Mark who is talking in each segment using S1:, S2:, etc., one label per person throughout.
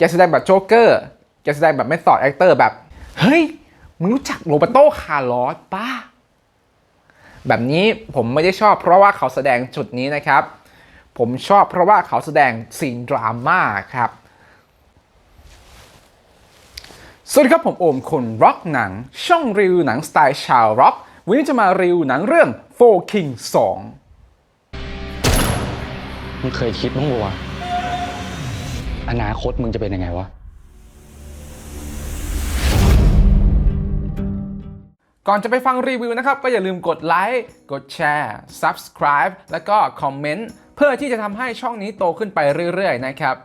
S1: แกแสดงแบบโจ๊กเกอร์แกแสดงแบบไม่สอดแอคเตอร์แบบ เฮ้ย มึงรู้จักโรเบโตคาร์ลอสป้าแบบนี้ผมไม่ได้ชอบเพราะว่าเขาแสดงจุดนี้นะครับ ผมชอบเพราะว่าเขาแสดงซีนดราม่าครับ สวัสดีครับผมโอมคนร็อกหนัง ช่องรีวิวหนังสไตล์ชาวร็อก วันนี้จะมารีวิวหนังเรื่อง Four King 2
S2: มึงเคยคิดบ้างปะวะ อนาคตมึงจะเป็นยังไงวะ
S1: ก่อนจะไปฟังรีวิวนะครับ ก็อย่าลืมกดไลค์กดแชร์ Subscribe แล้วก็คอมเมนต์เพื่อที่จะทำให้ช่องนี้โตขึ้นไปเรื่อยๆ นะครับ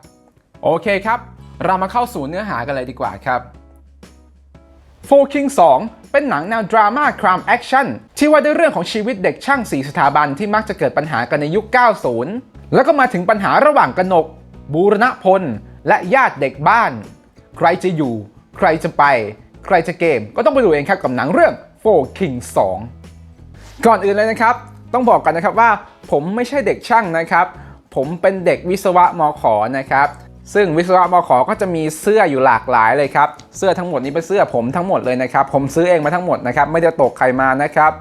S1: โอเคครับ เรามาเข้าสู่เนื้อหากันเลยดีกว่าครับ Four King 2เป็นหนังแนวดราม่าครามแอคชั่นที่ว่าด้วยเรื่องของชีวิตเด็กช่างสีสถาบันที่มักจะเกิดปัญหากันในยุค 90 แล้วก็มาถึงปัญหาระหว่างกนก บูรณพล และญาติเด็กบ้าน ใครจะอยู่ ใครจะไป ใครจะเกม ก็ต้องไปดูเองครับกับหนังเรื่อง Four King 2ก่อนอื่นเลยนะครับ ต้องบอกกันนะครับว่า ผมไม่ใช่เด็กช่างนะครับ ผมเป็นเด็กวิศวะมอขอนะครับซึ่งวิศวะมขก็จะมีเสื้ออยู่หลากหลายเลยครับ เสื้อทั้งหมดนี้เป็นเสื้อผมทั้งหมดเลยนะครับ ผมซื้อเองมาทั้งหมดนะครับ ไม่ได้ตกใครมานะครับ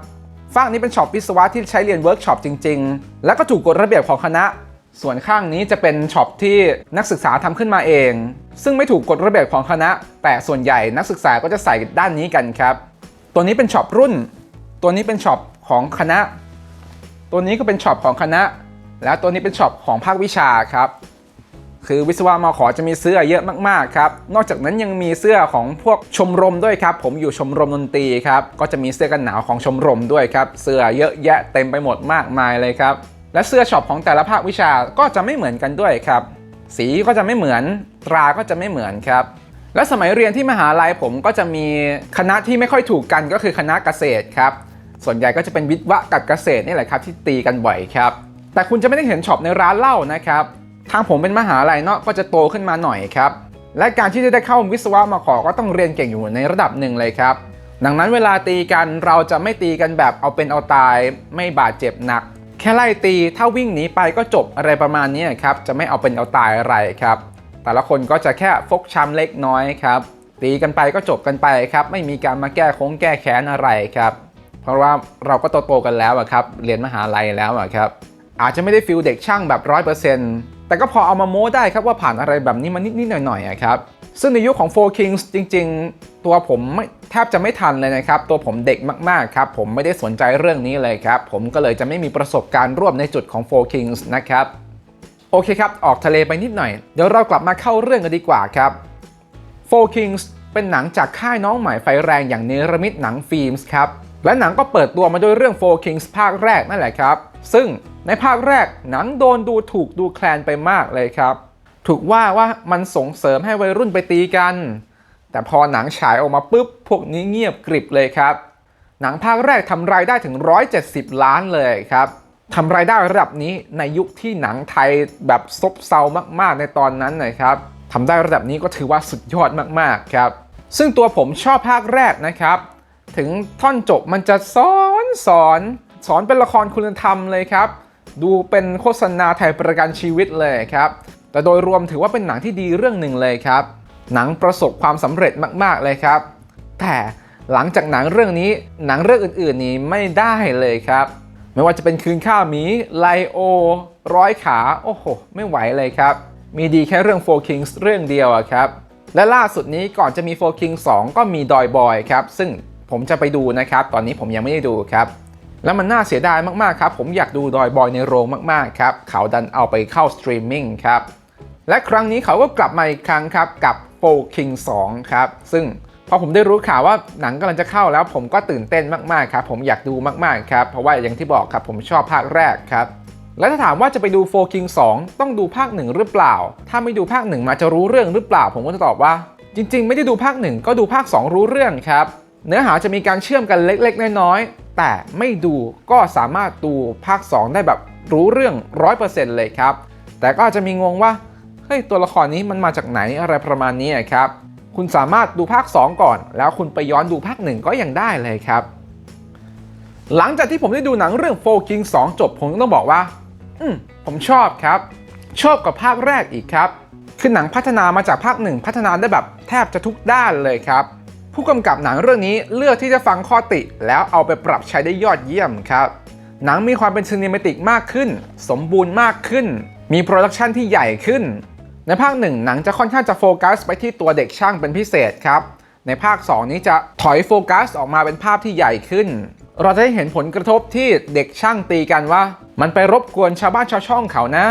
S1: ฝั่งนี้เป็นช็อปวิศวะที่ใช้เรียนเวิร์กช็อปจริง ๆ แล้วก็ถูกกฎระเบียบของคณะ ส่วนข้างนี้จะเป็นช็อปที่นักศึกษาทำขึ้นมาเอง ซึ่งไม่ถูกกฎระเบียบของคณะ แต่ส่วนใหญ่นักศึกษาก็จะใส่ด้านนี้กันครับ ตัวนี้เป็นช็อปรุ่น ตัวนี้เป็นช็อปของคณะ ตัวนี้ก็เป็นช็อปของคณะ แล้วตัวนี้เป็นช็อปของภาควิชาครับ คือวิศวะมขอจะมีเสื้อเยอะมากๆครับ นอกจากนั้นยังมีเสื้อของพวกชมรมด้วยครับ ผมอยู่ชมรมดนตรีครับ ก็จะมีเสื้อกันหนาวของชมรมด้วยครับ เสื้อเยอะแยะเต็มไปหมดมากมายเลยครับ และเสื้อช็อปของแต่ละภาควิชาก็จะไม่เหมือนกันด้วยครับ สีก็จะไม่เหมือนตราก็จะไม่เหมือนครับ และสมัยเรียนที่มหาลัยผมก็จะมีคณะที่ไม่ค่อยถูกกันก็คือคณะเกษตรครับ ส่วนใหญ่ก็จะเป็นวิทย์วะกับเกษตรนี่แหละครับที่ตีกันบ่อยครับ แต่คุณจะไม่ได้เห็นช็อปในร้านเหล้านะครับ ทางผมเป็นมหาลัยเนาะก็จะโตขึ้นมาหน่อยครับ และการที่จะได้เข้าวิศวะมาขอก็ต้องเรียนเก่งอยู่ในระดับหนึ่งเลยครับดังนั้นเวลาตีกันเราจะไม่ตีกันแบบเอาเป็นเอาตาย ไม่บาดเจ็บหนัก ค่ไล่ตีถ้าวิ่งหนีไปก็จบอะไรประมาณนี้ครับจะไม่เอาเป็นเอาตายอะไรครับ แต่ละคนก็จะแค่ฟกช้ำเล็กน้อยครับตีกันไปก็จบกันไปครับไม่มีการมาแก้คงแก้แค้นอะไรครับ เพราะว่าเราก็โตๆกันแล้วครับเรียนมหาลัยแล้วครับอาจจะไม่ได้ฟิลเด็กช่างแบบร้อยเปอร์เซ็นต์แต่ก็พอเอามาโม้ได้ครับว่าผ่านอะไรแบบนี้มานิดๆหน่อยๆอะครับ ซึ่งในยุคของ Four Kings จริง ๆ ตัวผมไม่แทบจะไม่ทันเลยนะครับ ตัวผมเด็กมากๆครับ ผมไม่ได้สนใจเรื่องนี้เลยครับ ผมก็เลยจะไม่มีประสบการณ์ร่วมในจุดของ Four Kings นะครับ โอเคครับ ออกทะเลไปนิดหน่อย เดี๋ยวเรากลับมาเข้าเรื่องกันดีกว่าครับ Four Kings เป็นหนังจากค่ายน้องใหม่ไฟแรงอย่างเนรมิตหนังฟิล์มส์ครับ และหนังก็เปิดตัวมาด้วยเรื่อง Four Kings ภาคแรกนั่นแหละครับ ซึ่งในภาคแรกหนังโดนดูถูกดูแคลนไปมากเลยครับ ถูกว่าว่ามันส่งเสริมให้วัยรุ่นไปตีกัน แต่พอหนังฉายออกมาปุ๊บ พวกนี้เงียบกริบเลยครับ หนังภาคแรกทำรายได้ถึง 170 ล้านเลยครับทำรายได้ระดับนี้ในยุคที่หนังไทยแบบซบเซามาก ๆ ในตอนนั้นนะครับทำได้ระดับนี้ก็ถือว่าสุดยอดมาก ๆ ครับ ซึ่งตัวผมชอบภาคแรกนะครับ ถึงท่อนจบมันจะสอนสอนสอนเป็นละครคุณธรรมเลยครับ ดูเป็นโฆษณาไทยประกันชีวิตเลยครับ แต่โดยรวมถือว่าเป็นหนังที่ดีเรื่องหนึ่งเลยครับ หนังประสบความสำเร็จมากๆเลยครับ แต่หลังจากหนังเรื่องนี้หนังเรื่องอื่นๆนี้ไม่ได้เลยครับ ไม่ว่าจะเป็นคืนข้าวหมีไลโอ ร้อยขา โอ้โห ไม่ไหวเลยครับ มีดีแค่เรื่อง Four Kings เรื่องเดียวอะครับ และล่าสุดนี้ก่อนจะมี Four Kings 2 ก็มีดอยบอยครับ ซึ่งผมจะไปดูนะครับ ตอนนี้ผมยังไม่ได้ดูครับแล้วมันน่าเสียดายมาก ๆ ครับ ผมอยากดูดอยบอยในโรงมาก ๆ ครับ เขาดันเอาไปเข้าสตรีมมิ่งครับ และครั้งนี้เขาก็กลับมาอีกครั้งครับกับ Four King 2ครับ ซึ่งพอผมได้รู้ข่าวว่าหนังกำลังจะเข้าแล้วผมก็ตื่นเต้นมากๆครับผมอยากดูมากๆครับเพราะว่าอย่างที่บอกครับผมชอบภาคแรกครับและถ้าถามว่าจะไปดู Four King 2ต้องดูภาค 1 หรือเปล่า ถ้าไม่ดูภาค 1 มาจะรู้เรื่องหรือเปล่า ผมก็จะตอบว่า จริง ๆ ไม่ได้ดูภาค 1 ก็ดูภาค 2 รู้เรื่องครับ เนื้อหาจะมีการเชื่อมกันเล็ก ๆ น้อยๆแต่ไม่ดูก็สามารถดูภาค 2 ได้แบบรู้เรื่อง 100%เลยครับ แต่ก็อาจจะมีงงว่า เฮ้ยตัวละครนี้มันมาจากไหนอะไรประมาณนี้ครับ คุณสามารถดูภาค 2 ก่อน แล้วคุณไปย้อนดูภาค 1 ก็ยังได้เลยครับ หลังจากที่ผมได้ดูหนังเรื่อง Four King 2จบ ผมต้องบอกว่า อืมผมชอบครับ ชอบกับภาคแรกอีกครับคคือหนังพัฒนามาจากภาคหนึ่งพัฒนาได้แบบแทบจะทุกด้านเลยครับ ผู้กำกับหนังเรื่องนี้เลือกที่จะฟังข้อติ แล้วเอาไปปรับใช้ได้ยอดเยี่ยมครับหนังมีความเป็นซีนิเมติกมากขึ้น สมบูรณ์มากขึ้น มีโปรดักชันที่ใหญ่ขึ้น ในภาคหนึ่งหนังจะค่อนข้างจะโฟกัสไปที่ตัวเด็กช่างเป็นพิเศษครับ ในภาค 2 นี้จะถอยโฟกัสออกมาเป็นภาพที่ใหญ่ขึ้น เราจะได้เห็นผลกระทบที่เด็กช่างตีกันว่า มันไปรบกวนชาวบ้านชาวช่องเขานะ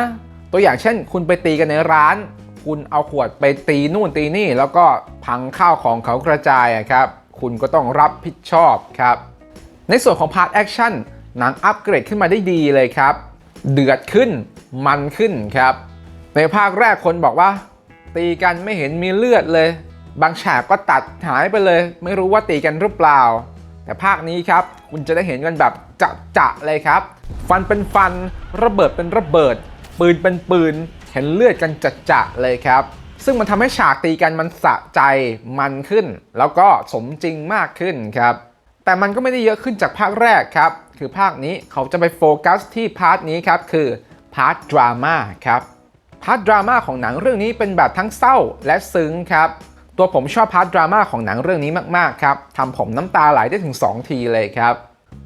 S1: ตัวอย่างเช่น คุณไปตีกันในร้าน คุณเอาขวดไปตีนู่นตีนี่ แล้วก็พังข้าวของเขากระจายครับ คุณก็ต้องรับผิดชอบครับ ในส่วนของพาร์ทแอคชั่นหนังอัปเกรดขึ้นมาได้ดีเลยครับ เดือดขึ้น มันขึ้นครับ ในภาคแรกคนบอกว่า ตีกันไม่เห็นมีเลือดเลย บางฉากก็ตัดหายไปเลย ไม่รู้ว่าตีกันหรือเปล่า แต่ภาคนี้ครับ คุณจะได้เห็นกันแบบจะจะเลยครับ ฟันเป็นฟัน ระเบิดเป็นระเบิด ปืนเป็นปืน เห็นเลือดกันจะจะเลยครับ ซึ่งมันทำให้ฉากตีกันมันสะใจมันขึ้น แล้วก็สมจริงมากขึ้นครับ แต่มันก็ไม่ได้เยอะขึ้นจากภาคแรกครับ คือภาคนี้เขาจะไปโฟกัสที่พาร์ทนี้ครับ คือพาร์ทดราม่าครับ พาร์ทดราม่าของหนังเรื่องนี้เป็นแบบทั้งเศร้าและซึ้งครับ ตัวผมชอบพาร์ทดราม่าของหนังเรื่องนี้มากๆครับทำผมน้ำตาไหลได้ถึง 2 ทีเลยครับ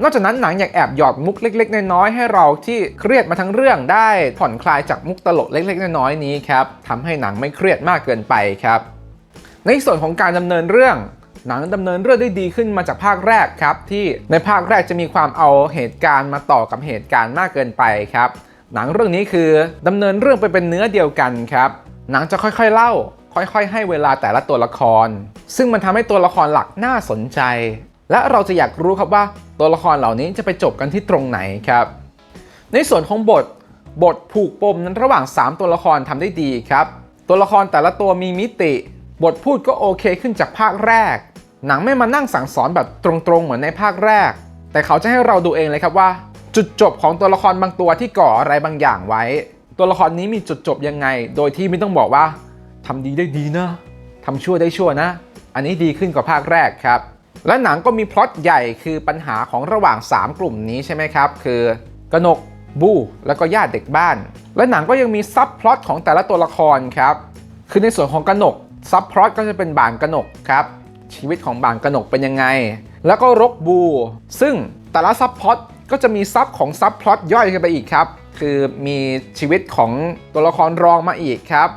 S1: นอกจากนั้นหนังยังแอบหยอดมุกเล็ก ๆ น้อยๆให้เราที่เครียดมาทั้งเรื่องได้ผ่อนคลายจากมุกตลกเล็ก ๆ น้อยๆนี้ครับทำให้หนังไม่เครียดมากเกินไปครับ ในส่วนของการดำเนินเรื่องหนังดำเนินเรื่องได้ดีขึ้นมาจากภาคแรกครับ ที่ในภาคแรกจะมีความเอาเหตุการณ์มาต่อกับเหตุการณ์มากเกินไปครับ หนังเรื่องนี้คือดำเนินเรื่องไปเป็นเนื้อเดียวกันครับ หนังจะค่อยๆเล่า ค่อยๆ ให้เวลาแต่ละตัวละคร ซึ่งมันทำให้ตัวละครหลักน่าสนใจ และเราจะอยากรู้ครับว่าตัวละครเหล่านี้จะไปจบกันที่ตรงไหนครับ ในส่วนของบทบทผูกปมนั้นระหว่าง 3 ตัวละครทำได้ดีครับ ตัวละครแต่ละตัวมีมิติ บทพูดก็โอเคขึ้นจากภาคแรก หนังไม่มานั่งสั่งสอนแบบตรงๆ เหมือนในภาคแรก แต่เขาจะให้เราดูเองเลยครับว่า จุดจบของตัวละครบางตัวที่ก่ออะไรบางอย่างไว้ ตัวละครนี้มีจุดจบยังไง โดยที่ไม่ต้องบอกว่าทำดีได้ดีนะทำชั่วได้ชั่วนะ อันนี้ดีขึ้นกว่าภาคแรกครับ และหนังก็มีพล็อตใหญ่คือปัญหาของระหว่าง 3 กลุ่มนี้ใช่ไหมครับ คือกนกบูแล้วก็ญาติเด็กบ้าน และหนังก็ยังมีซับพล็อตของแต่ละตัวละครครับ คือในส่วนของกนกซับพล็อตก็จะเป็นบางกนกครับ ชีวิตของบางกนกเป็นยังไง แล้วก็รกบู ซึ่งแต่ละซับพล็อต ก็จะมีซับของซับพล็อตย่อยขึ้นไปอีกครับ คือมีชีวิตของตัวละครรองมาอีกครับ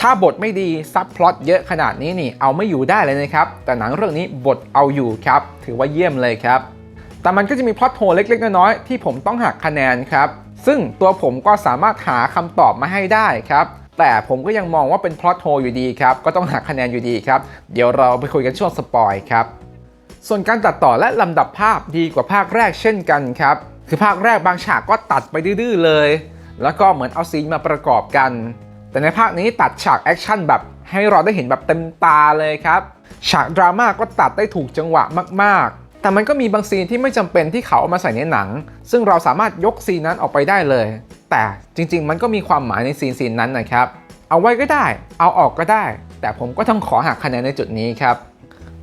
S1: ถ้าบทไม่ดีซับพล็อตเยอะขนาดนี้นี่เอาไม่อยู่ได้เลยนะครับ แต่หนังเรื่องนี้บทเอาอยู่ครับ ถือว่าเยี่ยมเลยครับ แต่มันก็จะมีพล็อตโฮเล็กๆ น้อยๆที่ผมต้องหักคะแนนครับ ซึ่งตัวผมก็สามารถหาคำตอบมาให้ได้ครับแต่ผมก็ยังมองว่าเป็นพล็อตโฮอยู่ดีครับ ก็ต้องหักคะแนนอยู่ดีครับ เดี๋ยวเราไปคุยกันช่วงสปอยครับ ส่วนการตัดต่อและลำดับภาพดีกว่าภาคแรกเช่นกันครับ คือภาคแรกบางฉากก็ตัดไปดื้อเลย แล้วก็เหมือนเอาซีนมาประกอบกัน แต่ในภาคนี้ตัดฉากแอคชั่นแบบให้เราได้เห็นแบบเต็มตาเลยครับ ฉากดราม่าก็ตัดได้ถูกจังหวะมาก ๆ แต่มันก็มีบางซีนที่ไม่จำเป็นที่เขาเอามาใส่ในหนัง ซึ่งเราสามารถยกซีนนั้นออกไปได้เลย แต่จริง ๆ มันก็มีความหมายในซีนซีนนั้นนะครับ เอาไว้ก็ได้ เอาออกก็ได้ แต่ผมก็ต้องขอหักคะแนนในจุดนี้ครับ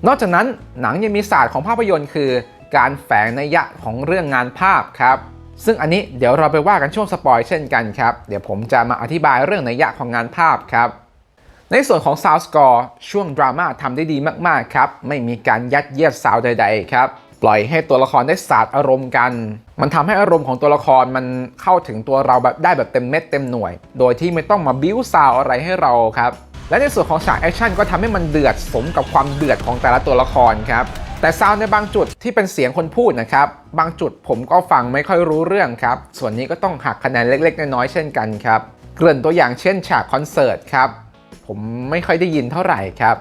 S1: นอกจากนั้นหนังยังมีศาสตร์ของภาพยนตร์คือ การแฝงนัยยะของเรื่องงานภาพครับ ซึ่งอันนี้เดี๋ยวเราไปว่ากันช่วงสปอยเช่นกันครับ เดี๋ยวผมจะมาอธิบายเรื่องนัยยะของงานภาพครับ ในส่วนของ Sound Score ช่วงดราม่าทำได้ดีมากๆครับ ไม่มีการยัดเยียดซาวใด ๆ ครับ ปล่อยให้ตัวละครได้สาดอารมณ์กัน มันทำให้อารมณ์ของตัวละครมันเข้าถึงตัวเราแบบได้แบบเต็มเม็ดเต็มหน่วย โดยที่ไม่ต้องมาบิ้วซาวอะไรให้เราครับ และในส่วนของฉากแอคชั่นก็ทำให้มันเดือดสมกับความเดือดของแต่ละตัวละครครับแต่ซาวด์ในบางจุดที่เป็นเสียงคนพูดนะครับ บางจุดผมก็ฟังไม่ค่อยรู้เรื่องครับ ส่วนนี้ก็ต้องหักคะแนนเล็ก ๆ น้อยๆเช่นกันครับ เกริ่นตัวอย่างเช่นฉากคอนเสิร์ตครับ ผมไม่ค่อยได้ยินเท่าไหร่ครับ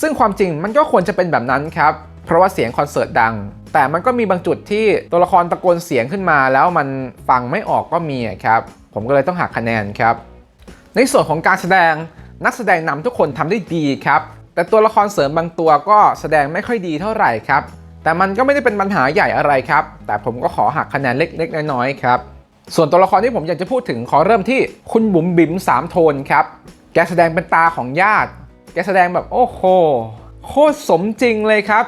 S1: ซึ่งความจริงมันก็ควรจะเป็นแบบนั้นครับ เพราะว่าเสียงคอนเสิร์ตดัง แต่มันก็มีบางจุดที่ตัวละครตะโกนเสียงขึ้นมา แล้วมันฟังไม่ออกก็มีครับ ผมก็เลยต้องหักคะแนนครับ ในส่วนของการแสดง นักแสดงนำทุกคนทำได้ดีครับ แต่ตัวละครเสริมบางตัวก็แสดงไม่ค่อยดีเท่าไหร่ครับ แต่มันก็ไม่ได้เป็นปัญหาใหญ่อะไรครับ แต่ผมก็ขอหักคะแนนเล็กๆ น้อยๆครับ ส่วนตัวละครที่ผมอยากจะพูดถึงขอเริ่มที่คุณบุ๋มบิ๋มสามโทนครับ แกแสดงเป็นตาของญาติ แกแสดงแบบโอ้โห โคตรสมจริงเลยครับ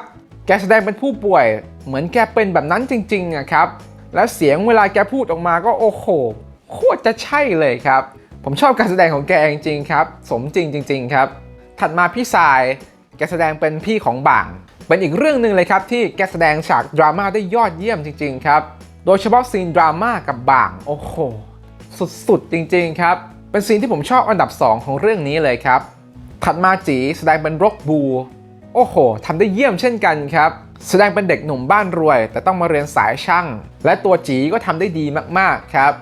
S1: แกแสดงเป็นผู้ป่วย เหมือนแกเป็นแบบนั้นจริงๆอะครับ แล้วเสียงเวลาแกพูดออกมาก็โอ้โห โคตรจะใช่เลยครับ ผมชอบการแสดงของแกจริงๆครับ สมจริงจริง ๆ ครับ ถัดมาพี่สายแกแสดงเป็นพี่ของบ่าง เป็นอีกเรื่องหนึ่งเลยครับที่แกแสดงฉากดราม่าได้ยอดเยี่ยมจริง ๆ ครับ โดยเฉพาะซีนดราม่ากับบ่าง โอ้โห สุดๆ จริง ๆ ครับ เป็นซีนที่ผมชอบอันดับ 2 ของเรื่องนี้เลยครับ ถัดมาจีแสดงเป็นรกบู โอ้โหทำได้เยี่ยมเช่นกันครับ แสดงเป็นเด็กหนุ่มบ้านรวย แต่ต้องมาเรียนสายช่าง และตัวจีก็ทำได้ดีมากๆ ครับ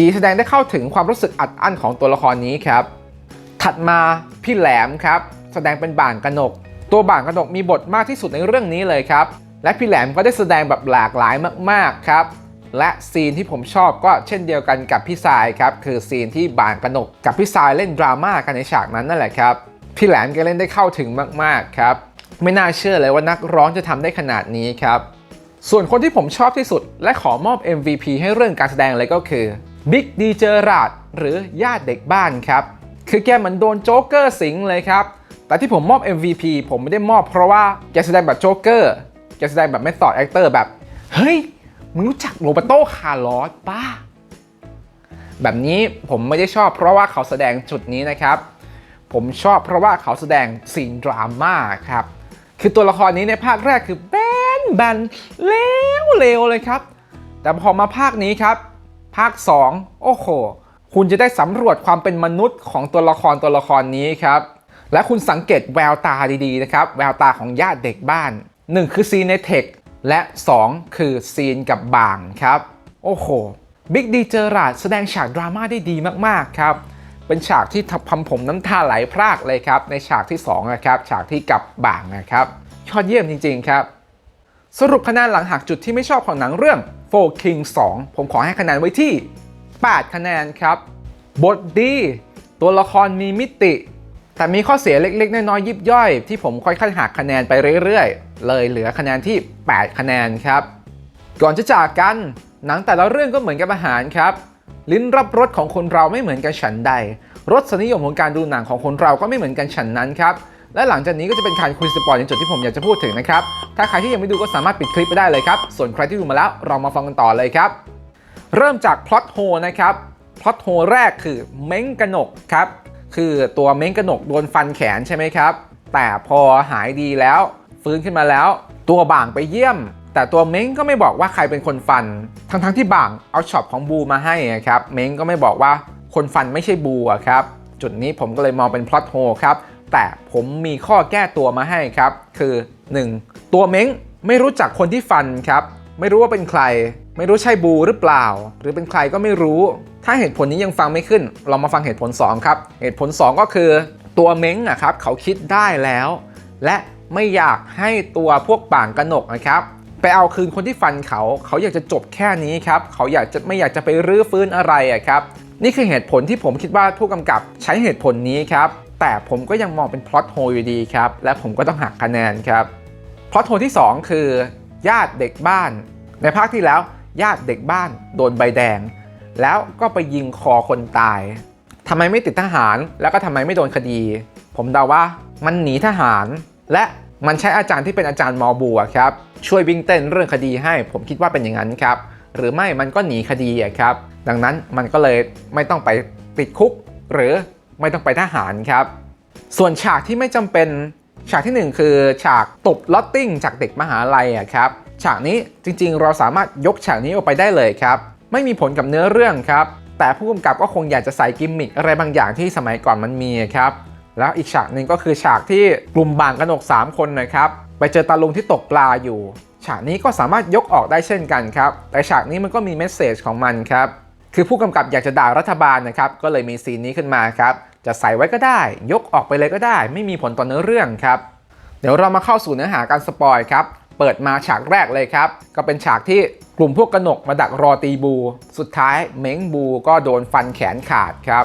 S1: จีแสดงได้เข้าถึงความรู้สึกอัดอั้นของตัวละครนี้ครับ ถัดมาพี่แหลมครับ แสดงเป็นบ่างกนก ตัวบ่างกนกมีบทมากที่สุดในเรื่องนี้เลยครับ และพี่แหลมก็ได้แสดงแบบหลากหลายมากๆครับ และซีนที่ผมชอบก็เช่นเดียวกันกับพี่สายครับ คือซีนที่บ่างกนก กับพี่สายเล่นดราม่ากันในฉากนั้นนั่นแหละครับ พี่แหลมแกเล่นได้เข้าถึงมากๆครับ ไม่น่าเชื่อเลยว่านักร้องจะทำได้ขนาดนี้ครับส่วนคนที่ผมชอบที่สุดและขอมอบ MVP ให้เรื่องการแสดงเลยก็คือ บิ๊กดีเจอราดหรือญาติเด็กบ้านครับ คือแกเหมือนโดนโจ๊กเกอร์สิงเลยครับ แต่ที่ผมมอบ MVP ผมไม่ได้มอบเพราะว่าแกแสดงแบบโจ๊กเกอร์แกแสดงแบบไม่ต่อแอคเตอร์แบบ เฮ้ย มึงรู้จักโรเบโตคาร์ลอสป้าแบบนี้ผมไม่ได้ชอบเพราะว่าเขาแสดงจุดนี้นะครับ ผมชอบเพราะว่าเขาแสดงซีนดราม่าครับ คือตัวละครนี้ในภาคแรกคือแบนแบนเลวเลวเลยครับ แต่พอมาภาคนี้ครับ ภาค 2 โอ้โห คุณจะได้สำรวจความเป็นมนุษย์ของตัวละครตัวละครนี้ครับ และคุณสังเกตแววตาดีๆนะครับ แววตาของญาติเด็กบ้าน 1 คือซีนในเทคและ 2 คือซีนกับบางครับ โอ้โหบิ๊กดีเจอราดแสดงฉากดราม่าได้ดีมากๆครับเป็นฉากที่ทำผมน้ำตาไหลพรากเลยครับในฉากที่2นะครับฉากที่กับบางนะครับยอดเยี่ยมจริงๆครับ สรุปคะแนนหลังหักจุดที่ไม่ชอบของหนังเรื่อง Four King 2ผมขอให้คะแนนไว้ที่ 8 คะแนนครับ บทดี ตัวละครมีมิติ แต่มีข้อเสียเล็ก ๆ น้อยๆยิบย่อย ที่ผมค่อยๆหักคะแนนไปเรื่อยๆ เลยเหลือคะแนนที่ 8 คะแนนครับ ก่อนจะจากกัน หนังแต่ละเรื่องก็เหมือนกับอาหารครับ ลิ้นรับรสของคนเราไม่เหมือนกันฉันใดรสนิยมของการดูหนังของคนเราก็ไม่เหมือนกันฉันนั้นครับ และหลังจากนี้ก็จะเป็นการคุยสปอยในจุดที่ผมอยากจะพูดถึงนะครับ ถ้าใครที่ยังไม่ดูก็สามารถปิดคลิปไปได้เลยครับ ส่วนใครที่ดูมาแล้วเรามาฟังกันต่อเลยครับ เริ่มจากพล็อตโฮนะครับ พล็อตโฮแรกคือเม้งกระหนกครับ คือตัวเม้งกระหนกโดนฟันแขนใช่ไหมครับ แต่พอหายดีแล้ว ฟื้นขึ้นมาแล้ว ตัวบ่างไปเยี่ยม แต่ตัวเม้งก็ไม่บอกว่าใครเป็นคนฟัน ทั้งๆที่บ่างเอาช็อปของบูมาให้ครับ เม้งก็ไม่บอกว่าคนฟันไม่ใช่บูครับ จุดนี้ผมก็เลยมองเป็นพล็อตโฮครับ แต่ผมมีข้อแก้ตัวมาให้ครับ คือ 1. ตัวเม้งไม่รู้จักคนที่ฟันครับ ไม่รู้ว่าเป็นใคร ไม่รู้ใช่บูหรือเปล่า หรือเป็นใครก็ไม่รู้ ถ้าเหตุผลนี้ยังฟังไม่ขึ้น เรามาฟังเหตุผล 2 ครับ เหตุผล 2 ก็คือตัวเม้งอะครับเขาคิดได้แล้ว และไม่อยากให้ตัวพวกป่างกระหนกนะครับไปเอาคืนคนที่ฟันเขา เขาอยากจะจบแค่นี้ครับ เขาอยากจะไม่อยากจะไปรื้อฟื้นอะไรอะครับ นี่คือเหตุผลที่ผมคิดว่าผู้กำกับใช้เหตุผลนี้ครับ แต่ผมก็ยังมองเป็นพล็อตโฮอยู่ดีครับ และผมก็ต้องหักคะแนนครับพล็อตโฮที่ 2 คือ ญาติเด็กบ้าน ในภาคที่แล้ว ญาติเด็กบ้านโดนใบแดง แล้วก็ไปยิงคอคนตายทำไมไม่ติดทหารแล้วก็ทำไมไม่โดนคดี ผมเดาว่ามันหนีทหาร และมันใช้อาจารย์ที่เป็นอาจารย์มอบัวครับช่วยวิ่งเต้นเรื่องคดีให้ ผมคิดว่าเป็นอย่างนั้นครับ หรือไม่มันก็หนีคดีครับ ดังนั้นมันก็เลยไม่ต้องไปติดคุก หรือ ไม่ต้องไปทหารครับ ส่วนฉากที่ไม่จำเป็นฉากทีหนึ่1 คือฉากตบลอตติ้งจากเด็กมหาลัยอะครับฉากนี้จริงๆ เราสามารถยกฉากนี้ออกไปได้เลยครับ ไม่มีผลกับเนื้อเรื่องครับ แต่ผู้กำกับก็คงอยากจะใส่กิมมิคอะไรบางอย่างที่สมัยก่อนมันมีครับ แล้วอีกฉากหนึ่งก็คือฉากที่กลุ่มบางกระหนก 3 คนนะครับ ไปเจอตาลุงที่ตกปลาอยู่ ฉากนี้ก็สามารถยกออกได้เช่นกันครับ แต่ฉากนี้มันก็มีเมสเซจของมันครับ คือผู้กำกับอยากจะด่ารัฐบาลนะครับ ก็เลยมีซีนนี้ขึ้นมาครับ จะใส่ไว้ก็ได้ ยกออกไปเลยก็ได้ ไม่มีผลต่อเนื้อเรื่องครับ เดี๋ยวเรามาเข้าสู่เนื้อหาการสปอยครับ เปิดมาฉากแรกเลยครับ ก็เป็นฉากที่กลุ่มพวกกระหนกมาดักรอตีบู สุดท้ายเม้งบูก็โดนฟันแขนขาดครับ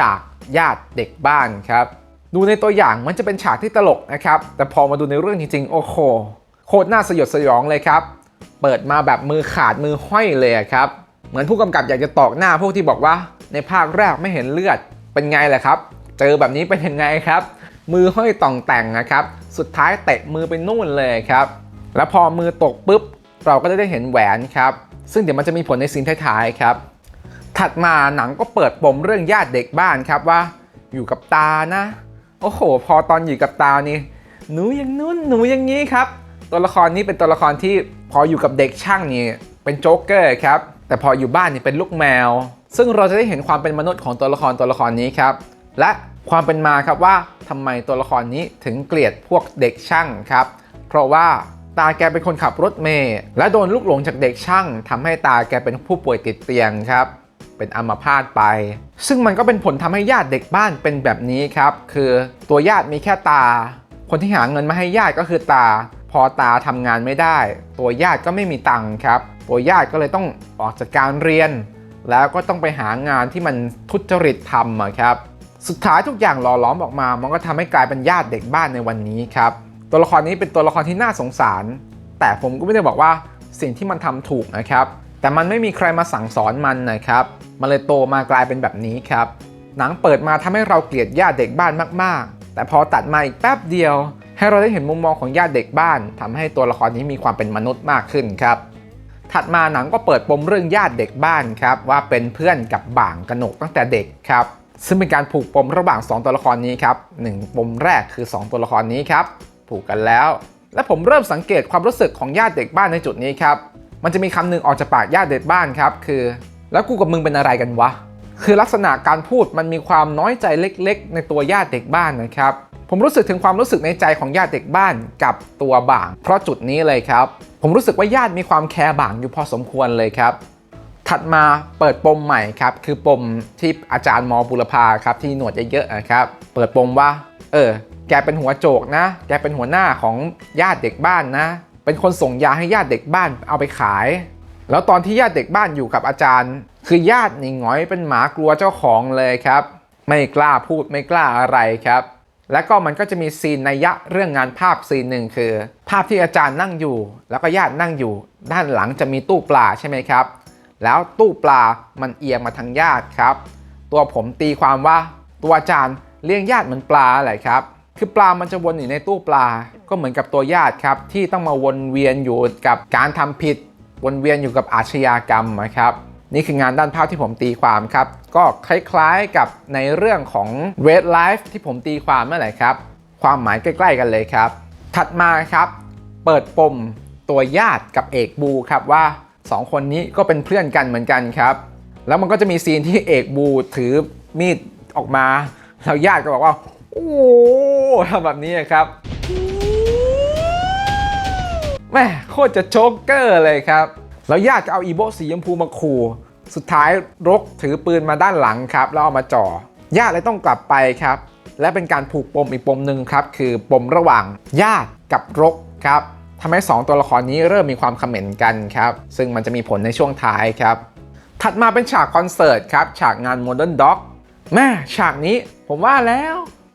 S1: จากญาติเด็กบ้านครับ ดูในตัวอย่างมันจะเป็นฉากที่ตลกนะครับ แต่พอมาดูในเรื่องจริงๆ โอ้โห โคตรน่าสยดสยองเลยครับ เปิดมาแบบมือขาดมือห้อยเลยครับ เหมือนผู้กำกับอยากจะตอกหน้าพวกที่บอกว่า ในภาคแรกไม่เห็นเลือดเป็นไงแหละครับ เจอแบบนี้เป็นยังไงครับ มือห้อยต่องแต่งนะครับ สุดท้ายเตะมือไปนู่นเลยครับ แล้วพอมือตกปุ๊บ เราก็จะได้เห็นแหวนครับ ซึ่งเดี๋ยวมันจะมีผลในซีนท้ายๆครับ ถัดมาหนังก็เปิดปมเรื่องญาติเด็กบ้านครับว่า อยู่กับตานะ โอ้โห พอตอนอยู่กับตานี่หนูอย่างนู้นหนูอย่างนี้ครับ ตัวละครนี้เป็นตัวละครที่พออยู่กับเด็กช่างนี่เป็นโจ๊กเกอร์ครับ แต่พออยู่บ้านนี่เป็นลูกแมว ซึ่งเราจะได้เห็นความเป็นมนุษย์ของตัวละครตัวละครนี้ครับ และความเป็นมาครับว่าทำไมตัวละครนี้ถึงเกลียดพวกเด็กช่างครับ เพราะว่าตาแกเป็นคนขับรถเมล์และโดนลูกหลงจากเด็กช่างทำให้ตาแกเป็นผู้ป่วยติดเตียงครับ เป็นอัมพาตไป ซึ่งมันก็เป็นผลทำให้ญาติเด็กบ้านเป็นแบบนี้ครับ คือตัวญาติมีแค่ตา คนที่หาเงินมาให้ญาติก็คือตา พอตาทำงานไม่ได้ ตัวญาติก็ไม่มีตังค์ครับ ตัวญาติก็เลยต้องออกจากการเรียน แล้วก็ต้องไปหางานที่มันทุจริตทำครับ สุดท้ายทุกอย่างหล่อล้อมออกมา มันก็ทำให้กลายเป็นญาติเด็กบ้านในวันนี้ครับ ตัวละครนี้เป็นตัวละครที่น่าสงสาร แต่ผมก็ไม่ได้บอกว่าสิ่งที่มันทำถูกนะครับ แต่มันไม่มีใครมาสั่งสอนมันนะครับ มันเลยโตมากลายเป็นแบบนี้ครับ หนังเปิดมาทำให้เราเกลียดญาติเด็กบ้านมาก ๆ แต่พอตัดมาอีกแป๊บเดียวให้เราได้เห็นมุมมองของญาติเด็กบ้านทำให้ตัวละครนี้มีความเป็นมนุษย์มากขึ้นครับ ถัดมาหนังก็เปิดปมเรื่องญาติเด็กบ้านครับว่าเป็นเพื่อนกับบ่างกนกตั้งแต่เด็กครับซึ่งเป็นการผูกปมระหว่าง 2 ตัวละครนี้ครับหนึ่งปมแรกคือ 2 ตัวละครนี้ครับผูกกันแล้ว และผมเริ่มสังเกตความรู้สึกของญาติเด็กบ้านในจุดนี้ครับมันจะมีคำหนึ่งออกจากปากญาติเด็กบ้านครับคือ แล้วกูกับมึงเป็นอะไรกันวะ คือลักษณะการพูดมันมีความน้อยใจเล็ก ๆ ในตัวญาติเด็กบ้านนะครับ ผมรู้สึกถึงความรู้สึกในใจของญาติเด็กบ้านกับตัวบ่าง เพราะจุดนี้เลยครับ ผมรู้สึกว่าญาติมีความแคร์บ่างอยู่พอสมควรเลยครับ ถัดมาเปิดปมใหม่ครับ คือปมที่อาจารย์มอบุรพาครับที่หนวดเยอะๆนะครับ เปิดปมว่า เออ แกเป็นหัวโจกนะ แกเป็นหัวหน้าของญาติเด็กบ้านนะ เป็นคนส่งยาให้ญาติเด็กบ้านเอาไปขาย แล้วตอนที่ญาติเด็กบ้านอยู่กับอาจารย์ คือญาตินี่หงอยเป็นหมากลัวเจ้าของเลยครับ ไม่กล้าพูดไม่กล้าอะไรครับ แล้วก็มันก็จะมีซีนในยะเรื่องงานภาพซีนหนึ่งคือ ภาพที่อาจารย์นั่งอยู่ แล้วก็ญาตินั่งอยู่ ด้านหลังจะมีตู้ปลาใช่ไหมครับ แล้วตู้ปลามันเอียงมาทางญาติครับ ตัวผมตีความว่าตัวอาจารย์เลี้ยงญาติเหมือนปลาอะไรครับคือปลา มันจะวนอยู่ในตู้ปลา ก็เหมือนกับตัวญาติครับ ที่ต้องมาวนเวียนอยู่กับการทำผิด วนเวียนอยู่กับอาชญากรรมนะครับ นี่คืองานด้านภาพที่ผมตีความครับ ก็คล้ายๆกับในเรื่องของ Red Life ที่ผมตีความเมื่อไหร่ครับ ความหมายใกล้ๆกันเลยครับ ถัดมาครับ เปิดปมตัวญาติกับเอกบูครับว่า 2 คนนี้ก็เป็นเพื่อนกันเหมือนกันครับ แล้วมันก็จะมีซีนที่เอกบูถือมีดออกมาแล้วญาติก็บอกว่า โอ้ทำแบบนี้ครับ แม่โคตรจะโจ๊กเกอร์เลยครับ แล้วญาติก็เอาอีโบสีชมพูมาขู่ สุดท้ายรกถือปืนมาด้านหลังครับ แล้วเอามาจ่อ ญาติเลยต้องกลับไปครับ และเป็นการผูกปมอีกปมหนึ่งครับ คือปมระหว่างญาติกับรกครับทำให้ 2 ตัวละครนี้เริ่มมีความเขม่นกันครับ ซึ่งมันจะมีผลในช่วงท้ายครับ ถัดมาเป็นฉากคอนเสิร์ตครับ ฉากงาน Modern Dog แม่ฉากนี้ผมว่าแล้ว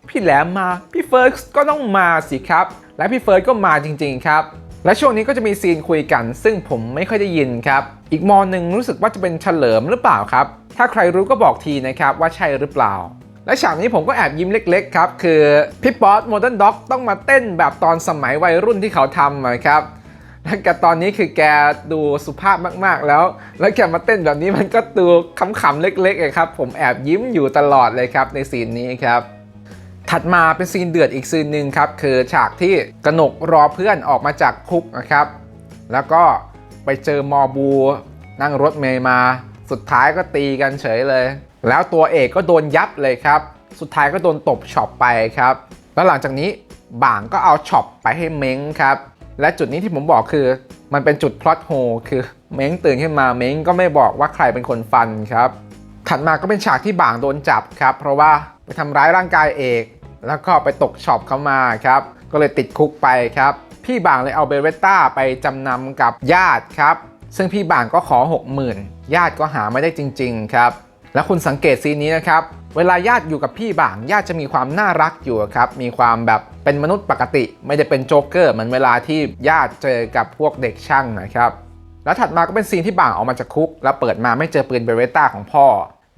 S1: พี่แหลมมา พี่เฟิร์สก็ต้องมาสิครับ และพี่เฟิร์สก็มาจริง ๆ ครับ และช่วงนี้ก็จะมีซีนคุยกัน ซึ่งผมไม่ค่อยได้ยินครับ อีกมอหนึ่งรู้สึกว่าจะเป็นเฉลิมหรือเปล่าครับ ถ้าใครรู้ก็บอกทีนะครับว่าใช่หรือเปล่า และฉากนี้ผมก็แอบยิ้มเล็ก ๆ ครับ คือพี่ป๊อตโมเดิร์นด็อกต้องมาเต้นแบบตอนสมัยวัยรุ่นที่เขาทำนะครับแล้วแกตอนนี้คือแกดูสุภาพมากๆแล้ว แล้วแกมาเต้นแบบนี้มันก็ดูขำๆเล็กๆครับ ผมแอบยิ้มอยู่ตลอดเลยครับในซีนนี้ครับ ถัดมาเป็นซีนเดือดอีกซีนหนึ่งครับคือฉากที่กนกรอเพื่อนออกมาจากคุกนะครับ แล้วก็ไปเจอมอบู นั่งรถเมย์มา สุดท้ายก็ตีกันเฉยเลย แล้วตัวเอกก็โดนยับเลยครับ สุดท้ายก็โดนตบช็อปไปครับ แล้วหลังจากนี้บ่างก็เอาช็อปไปให้เม้งครับ และจุดนี้ที่ผมบอกคือ มันเป็นจุดพลอตโฮคือเม้งตื่นขึ้นมาเม้งก็ไม่บอกว่าใครเป็นคนฟันครับ ถัดมาก็เป็นฉากที่บ่างโดนจับครับ เพราะว่า ไปทำร้ายร่างกายเอก แล้วก็ไปตกช็อปเขามาครับ ก็เลยติดคุกไปครับ พี่บางเลยเอาเบเรตต้าไปจำนำกับญาติครับ ซึ่งพี่บางก็ขอ 60,000 ญาติก็หาไม่ได้จริง ๆ ครับ แล้วคุณสังเกตซีนนี้นะครับ เวลาญาติอยู่กับพี่บาง ญาติจะมีความน่ารักอยู่ครับ มีความแบบเป็นมนุษย์ปกติ ไม่ได้เป็นโจ๊กเกอร์เหมือนเวลาที่ญาติเจอกับพวกเด็กช่างนะครับแล้วถัดมาก็เป็นซีนที่บ่างออกมาจากคุก แล้วเปิดมาไม่เจอปืนเบเรตต้าของพ่อ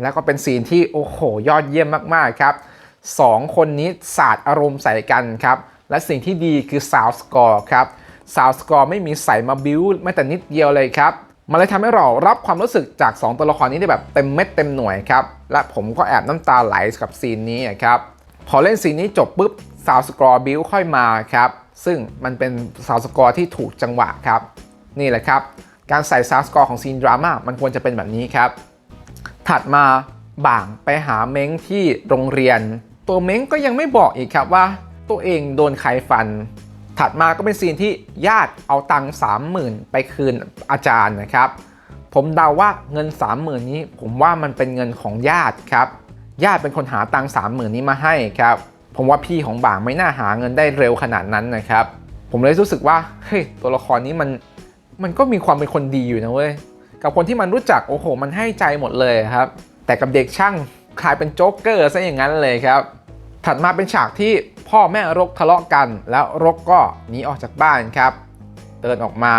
S1: แล้วก็เป็นซีนที่โอ้โหยอดเยี่ยมมากๆครับสองคนนี้สาดอารมณ์ใส่กันครับและสิ่งที่ดีคือซาวสกอร์ครับซาวสกอร์ไม่มีใส่มาบิ้วแม้แต่นิดเดียวเลยครับมันเลยทำให้เรารับความรู้สึกจาก 2 ตัวละครนี้ได้แบบเต็มเม็ดเต็มหน่วยครับและผมก็แอบน้ำตาไหลกับซีนนี้ครับพอเล่นซีนนี้จบปุ๊บซาวสกอร์บิวค่อยมาครับซึ่งมันเป็นซาวสกอร์ที่ถูกจังหวะครับนี่แหละครับการใส่ซาวสกอร์ของซีนดราม่ามันควรจะเป็นแบบนี้ครับ ถัดมาบ่างไปหาเม้งที่โรงเรียน ตัวเม้งก็ยังไม่บอกอีกครับว่า ตัวเองโดนใครฟัน ถัดมาก็เป็นซีนที่ญาติเอาตังค์สามหมื่นไปคืนอาจารย์นะครับ ผมเดาว่าเงิน30,000นี้ ผมว่ามันเป็นเงินของญาติครับ ญาติเป็นคนหาตังค์สามหมื่นนี้มาให้ครับ ผมว่าพี่ของบ่างไม่น่าหาเงินได้เร็วขนาดนั้นนะครับ ผมเลยรู้สึกว่าเฮ้ยตัวละครนี้มันมันก็มีความเป็นคนดีอยู่นะเว้ย กับคนที่มันรู้จักโอ้โห มันให้ใจหมดเลยครับ แต่กับเด็กช่างกลายเป็นโจ๊กเกอร์ซะอย่างนั้นเลยครับ ถัดมาเป็นฉากที่พ่อแม่รกทะเลาะกัน แล้วรกก็หนีออกจากบ้านครับเดินออกมา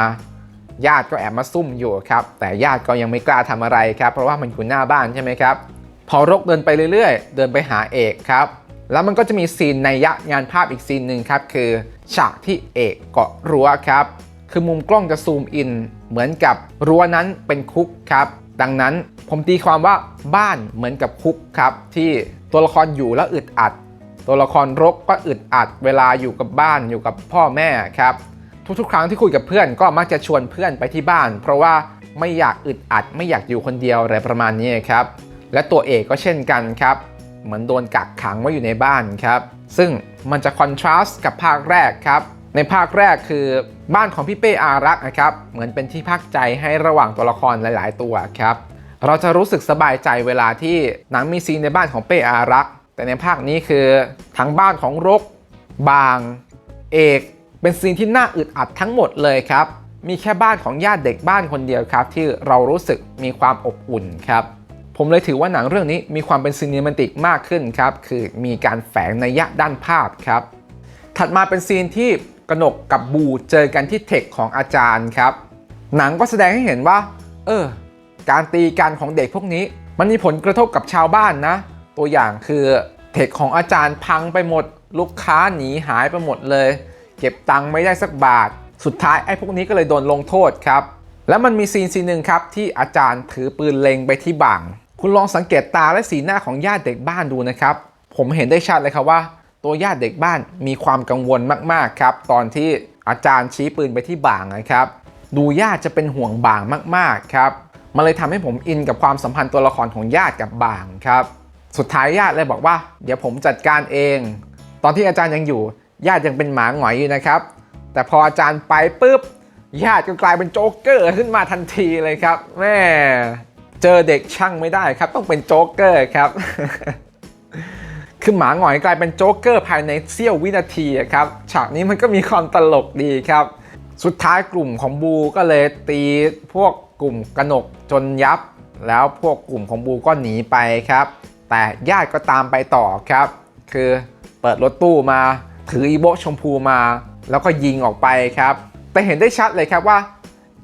S1: ญาติก็แอบมาซุ่มอยู่ครับ แต่ญาติก็ยังไม่กล้าทำอะไรครับ เพราะว่ามันอยู่หน้าบ้านใช่ไหมครับ พอรกเดินไปเรื่อยๆ เดินไปหาเอกครับ แล้วมันก็จะมีซีนในยะงานภาพอีกซีนหนึ่งครับ คือฉากที่เอกเกาะรั้วครับ คือมุมกล้องจะซูมอิน เหมือนกับรั้วนั้นเป็นคุกครับ ดังนั้นผมตีความว่าบ้านเหมือนกับคุกครับ ที่ตัวละครอยู่แล้วอึดอัด ตัวละครรกก็อึดอัด เวลาอยู่กับบ้านอยู่กับพ่อแม่ครับ ทุกๆ ครั้งที่คุยกับเพื่อนก็มักจะชวนเพื่อนไปที่บ้าน เพราะว่าไม่อยากอึดอัด ไม่อยากอยู่คนเดียวอะไรประมาณนี้ครับ และตัวเอกก็เช่นกันครับเหมือนโดนกักขังไว้อยู่ในบ้านครับ ซึ่งมันจะคอนทราสต์กับภาคแรกครับ ในภาคแรกคือ บ้านของพี่เป้อารักษ์นะครับ เหมือนเป็นที่พักใจให้ระหว่างตัวละครหลาย ๆ ตัวครับ เราจะรู้สึกสบายใจเวลาที่หนังมีซีนในบ้านของเป้อารักษ์ แต่ในภาคนี้คือทั้งบ้านของรก บาง เอก เป็นซีนที่น่าอึดอัดทั้งหมดเลยครับ มีแค่บ้านของญาติเด็กบ้านคนเดียวครับ ที่เรารู้สึกมีความอบอุ่นครับ ผมเลยถือว่าหนังเรื่องนี้มีความเป็นซีนิมติกมากขึ้นครับ คือมีการแฝงนัยยะด้านภาพครับ ถัดมาเป็นซีนที่ กนกกับบูเจอกันที่เทคของอาจารย์ครับ หนังก็แสดงให้เห็นว่า เออ การตีกันของเด็กพวกนี้ มันมีผลกระทบกับชาวบ้านนะ ตัวอย่างคือเทคของอาจารย์พังไปหมด ลูกค้าหนีหายไปหมดเลย เก็บตังค์ไม่ได้สักบาท สุดท้ายไอ้พวกนี้ก็เลยโดนลงโทษครับ แล้วมันมีซีนซีนหนึ่งครับที่อาจารย์ถือปืนเล็งไปที่บ่าง คุณลองสังเกตตาและสีหน้าของญาติเด็กบ้านดูนะครับ ผมเห็นได้ชัดเลยครับว่า ตัวญาติเด็กบ้านมีความกังวลมากๆครับ ตอนที่อาจารย์ชี้ปืนไปที่บ่างนะครับ ดูญาติจะเป็นห่วงบ่างมากๆครับ มันเลยทำให้ผมอินกับความสัมพันธ์ตัวละครของญาติกับบ่างครับ สุดท้ายญาติเลยบอกว่า เดี๋ยวผมจัดการเอง ตอนที่อาจารย์ยังอยู่ ญาติยังเป็นหมาหงอยอยู่นะครับ แต่พออาจารย์ไปปุ๊บญาติก็กลายเป็นโจ๊กเกอร์ขึ้นมาทันทีเลยครับแม่เจอเด็กช่างไม่ได้ครับ ต้องเป็นโจ๊กเกอร์ครับ คือหมาหงอยกลายเป็นโจ๊กเกอร์ภายในเสี้ยววินาทีครับฉากนี้มันก็มีความตลกดีครับ สุดท้ายกลุ่มของบูก็เลยตีพวกกลุ่มกนกจนยับ แล้วพวกกลุ่มของบูก็หนีไปครับ แต่ญาติก็ตามไปต่อครับ คือเปิดรถตู้มา ถืออีโบชมพูมา แล้วก็ยิงออกไปครับ แต่เห็นได้ชัดเลยครับว่า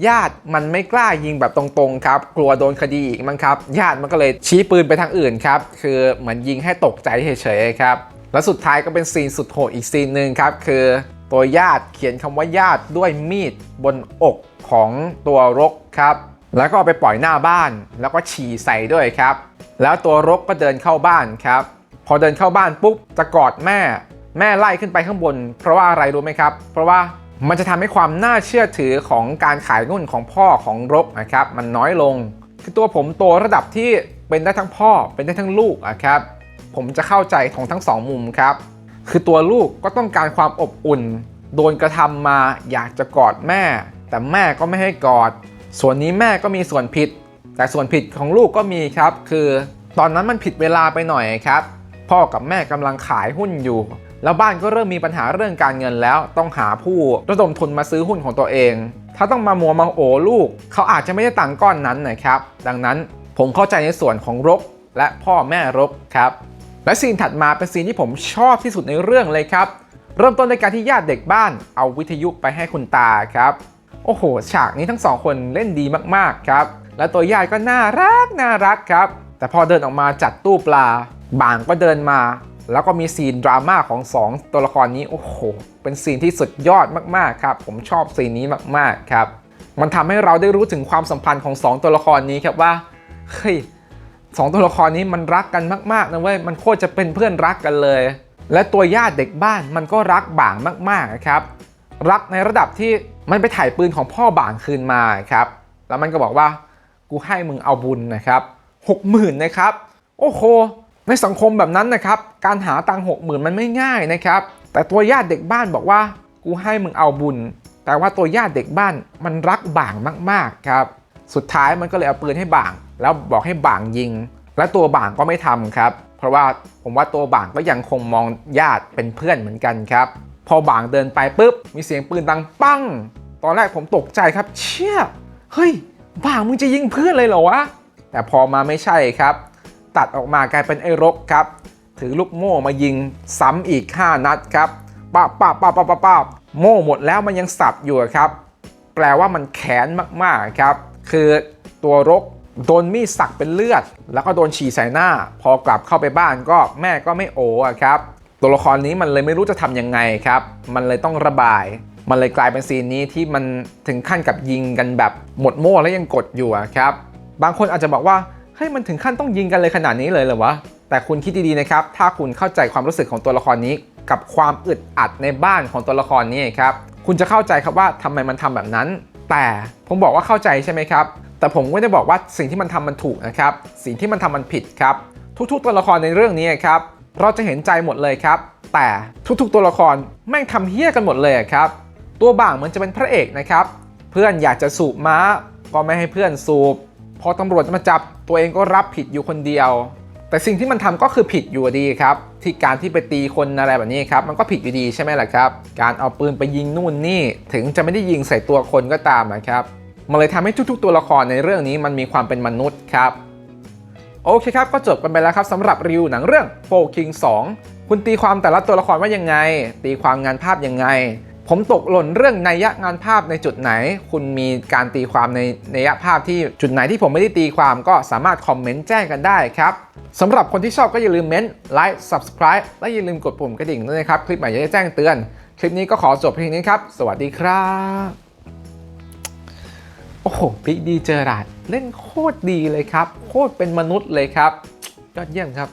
S1: ญาติมันไม่กล้ายิงแบบตรงๆครับ กลัวโดนคดีอีกมั้งครับ ญาติมันก็เลยชี้ปืนไปทางอื่นครับ คือเหมือนยิงให้ตกใจเฉยๆครับ แล้วสุดท้ายก็เป็นซีนสุดโหดอีกซีนหนึ่งครับ คือตัวญาติเขียนคำว่าญาติด้วยมีดบนอกของตัวรกครับ แล้วก็เอาไปปล่อยหน้าบ้าน แล้วก็ฉี่ใส่ด้วยครับ แล้วตัวรกก็เดินเข้าบ้านครับ พอเดินเข้าบ้านปุ๊บจะกอดแม่ แม่ไล่ขึ้นไปข้างบน เพราะว่าอะไรรู้ไหมครับ เพราะว่า มันจะทำให้ความน่าเชื่อถือของการขายนุ่นของพ่อของรกนะครับมันน้อยลง คือตัวผมโตระดับที่เป็นได้ทั้งพ่อ เป็นได้ทั้งลูกอะครับผมจะเข้าใจของทั้งสองมุมครับ คือตัวลูกก็ต้องการความอบอุ่น โดนกระทำมาอยากจะกอดแม่ แต่แม่ก็ไม่ให้กอด ส่วนนี้แม่ก็มีส่วนผิด แต่ส่วนผิดของลูกก็มีครับ คือ ตอนนั้นมันผิดเวลาไปหน่อยครับ พ่อกับแม่กำลังขายหุ้นอยู่ แล้วบ้านก็เริ่มมีปัญหาเรื่องการเงินแล้วต้องหาผู้ระดมทุนมาซื้อหุ้นของตัวเอง ถ้าต้องมามัวมาโอลูก เขาอาจจะไม่ได้ตังก้อนนั้นนะครับ ดังนั้นผมเข้าใจในส่วนของรก และพ่อแม่รกครับ และซีนถัดมาเป็นซีนที่ผมชอบที่สุดในเรื่องเลยครับ เริ่มต้นในการที่ญาติเด็กบ้านเอาวิทยุไปให้คุณตาครับโอ้โห ฉากนี้ทั้งสองคนเล่นดีมากๆครับ และตัวญาติก็น่ารักน่ารักครับ แต่พอเดินออกมาจัดตู้ปลา บางก็เดินมา แล้วก็มีซีนดราม่าของสองตัวละครนี้ โอ้โห เป็นซีนที่สุดยอดมากๆครับ ผมชอบซีนนี้มากๆครับ มันทำให้เราได้รู้ถึงความสัมพันธ์ของสองตัวละครนี้ครับว่าเฮ้ยสองตัวละครนี้มันรักกันมากๆนะเว้ยมันโคตรจะเป็นเพื่อนรักกันเลย และตัวญาติเด็กบ้านมันก็รักบ่างมากๆนะครับ รักในระดับที่มันไปถ่ายปืนของพ่อบ่างคืนมาครับ แล้วมันก็บอกว่ากูให้มึงเอาบุญนะครับหกหมื่นนะครับ โอ้โห ในสังคมแบบนั้นนะครับ การหาตังหกหมื่นมันไม่ง่ายนะครับ แต่ตัวญาติเด็กบ้านบอกว่ากูให้มึงเอาบุญ แต่ว่าตัวญาติเด็กบ้านมันรักบ่างมากๆครับ สุดท้ายมันก็เลยเอาปืนให้บ่าง แล้วบอกให้บ่างยิง และตัวบ่างก็ไม่ทำครับ เพราะว่าผมว่าตัวบ่างก็ยังคงมองญาติเป็นเพื่อนเหมือนกันครับ พอบ่างเดินไปปุ๊บมีเสียงปืนดังปั้ง ตอนแรกผมตกใจครับ เชี่ยเฮ้ยบ่างมึงจะยิงเพื่อนเลยเหรอวะแต่พอมาไม่ใช่ครับ ตัดออกมากลายเป็นไอ้รกครับ ถือลูกโม่มายิงซ้ำอีก 5 นัดครับป้าป้าป้าป้าป้าป้าโม่หมดแล้วมันยังสับอยู่ครับ แปลว่ามันแค้นมากๆครับ คือตัวรกโดนมีดสักเป็นเลือด แล้วก็โดนฉี่ใส่หน้า พอกลับเข้าไปบ้านก็แม่ก็ไม่โอ้อะครับ ตัวละครนี้มันเลยไม่รู้จะทำยังไงครับ มันเลยต้องระบาย มันเลยกลายเป็นซีนนี้ที่มันถึงขั้นกับยิงกันแบบหมดโม่แล้วยังกดอยู่ครับ บางคนอาจจะบอกว่า เฮ้ยมันถึงขั้นต้องยิงกันเลยขนาดนี้เลยเหรอวะ แต่คุณคิดดีๆนะครับ ถ้าคุณเข้าใจความรู้สึกของตัวละครนี้ กับความอึดอัดในบ้านของตัวละครนี้ครับ คุณจะเข้าใจครับว่าทำไมมันทำแบบนั้น แต่ผมบอกว่าเข้าใจใช่ไหมครับ แต่ผมไม่ได้บอกว่าสิ่งที่มันทำมันถูกนะครับ สิ่งที่มันทำมันผิดครับ ทุกๆ ตัวละครในเรื่องนี้ครับ เราจะเห็นใจหมดเลยครับ แต่ทุกๆ ตัวละครแม่งทำเฮี้ยกันหมดเลยครับ ตัวบ่างเหมือนจะเป็นพระเอกนะครับ เพื่อนอยากจะสูบม้า ก็ไม่ให้เพื่อนสูบ พอตำรวจจะมาจับตัวเองก็รับผิดอยู่คนเดียว แต่สิ่งที่มันทำก็คือผิดอยู่ดีครับ ที่การที่ไปตีคนอะไรแบบนี้ครับมันก็ผิดอยู่ดีใช่ไหมล่ะครับ การเอาปืนไปยิงนู่นนี่ถึงจะไม่ได้ยิงใส่ตัวคนก็ตามนะครับมันเลยทำให้ทุกๆ ตัวละครในเรื่องนี้มันมีความเป็นมนุษย์ครับโอเคครับ ก็จบกันไปแล้วครับสำหรับรีวิวหนังเรื่อง Four King 2คุณตีความแต่ละตัวละครว่ายังไง ตีความงานภาพยังไง ผมตกหล่นเรื่องนัยยะงานภาพในจุดไหน คุณมีการตีความในนัยยะภาพที่จุดไหนที่ผมไม่ได้ตีความก็สามารถคอมเมนต์แจ้งกันได้ครับสำหรับคนที่ชอบก็อย่าลืมเม้นไลค์ subscribe และอย่าลืมกดปุ่มกระดิ่งด้วยนะครับ คลิปใหม่จะได้แจ้งเตือน คลิปนี้ก็ขอจบเพียงนี้ครับ สวัสดีครับ โอ้โหบิ๊กดีเจอราดเล่นโคตรดีเลยครับ โคตรเป็นมนุษย์เลยครับ ยอดเยี่ยมครับ